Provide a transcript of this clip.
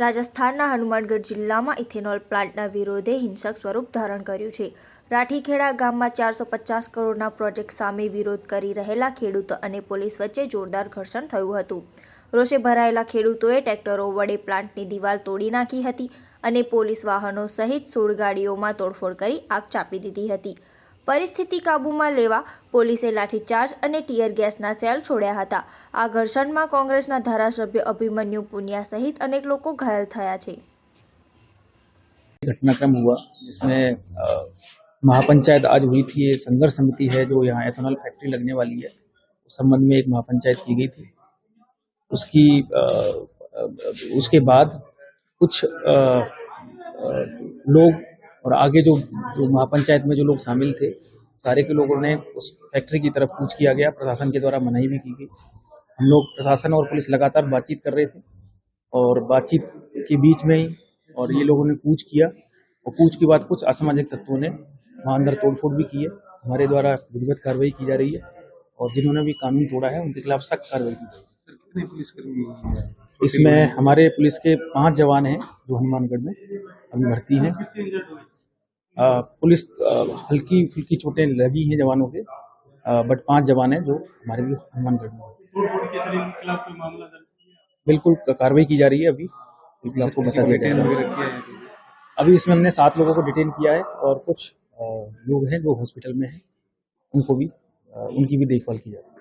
રાજસ્થાનના હનુમાનગઢ જિલ્લામાં ઇથેનોલ પ્લાન્ટના વિરોધે હિંસક સ્વરૂપ ધારણ કર્યું છે. રાઠીખેડા ગામમાં ચારસો પચાસ કરોડના પ્રોજેક્ટ સામે વિરોધ કરી રહેલા ખેડૂતો અને પોલીસ વચ્ચે જોરદાર ઘર્ષણ થયું હતું. રોષે ભરાયેલા ખેડૂતોએ ટ્રેક્ટરો વડે પ્લાન્ટની દિવાલ તોડી નાખી હતી અને પોલીસ વાહનો સહિત સોળ ગાડીઓમાં તોડફોડ કરી આગ ચાપી દીધી હતી. પરિસ્થિતિ કાબૂમાં લેવા પોલીસે લાઠીચાર્જ અને ટીયર ગેસના સેલ છોડ્યા હતા આ ઘર્ષણમાં કોંગ્રેસના ધારાસભ્ય અભિમન્યુ પુનિયા સહિત અનેક લોકો ઘાયલ થયા છે घटनाक्रम हुआ जिसमें अ, महापंचायत आज हुई थी ये संघर्ष समिति है जो यहाँ एथेनॉल फैक्ट्री लगने वाली है उस संबंध में एक महापंचायत की गई थी उसकी अ, अ, उसके बाद कुछ अ, अ, लोग और आगे जो जो महापंचायत में जो लोग शामिल थे, सारे के लोगों ने उस फैक्ट्री की तरफ़ पूछ किया गया, प्रशासन के द्वारा मनाही भी की गई। हम लोग प्रशासन और पुलिस लगातार बातचीत कर रहे थे और बातचीत के बीच में ही और ये लोगों ने पूछ किया और पूछ के बाद कुछ असामाजिक तत्वों ने वहाँ अंदर तोड़फोड़ भी की है। हमारे द्वारा विधिवत कार्रवाई की जा रही है और जिन्होंने भी कानून तोड़ा है, उनके खिलाफ सख्त कार्रवाई की कितने पुलिसकर्मी हैं? इसमें हमारे पुलिस के पाँच जवान हैं जो हनुमानगढ़ में अभी भर्ती हैं। पुलिस हल्की फुल्की चोटें लगी हैं जवानों के। बट पाँच जवान हैं जो हमारे भी हनुमानगढ़ में बिल्कुल कार्रवाई की जा रही है अभी। बिल्कुल आपको बता दिया अभी इसमें हमने सात लोगों को डिटेन किया है और कुछ लोग हैं जो हॉस्पिटल में हैं। उनको भी उनकी भी देखभाल की जा रही है।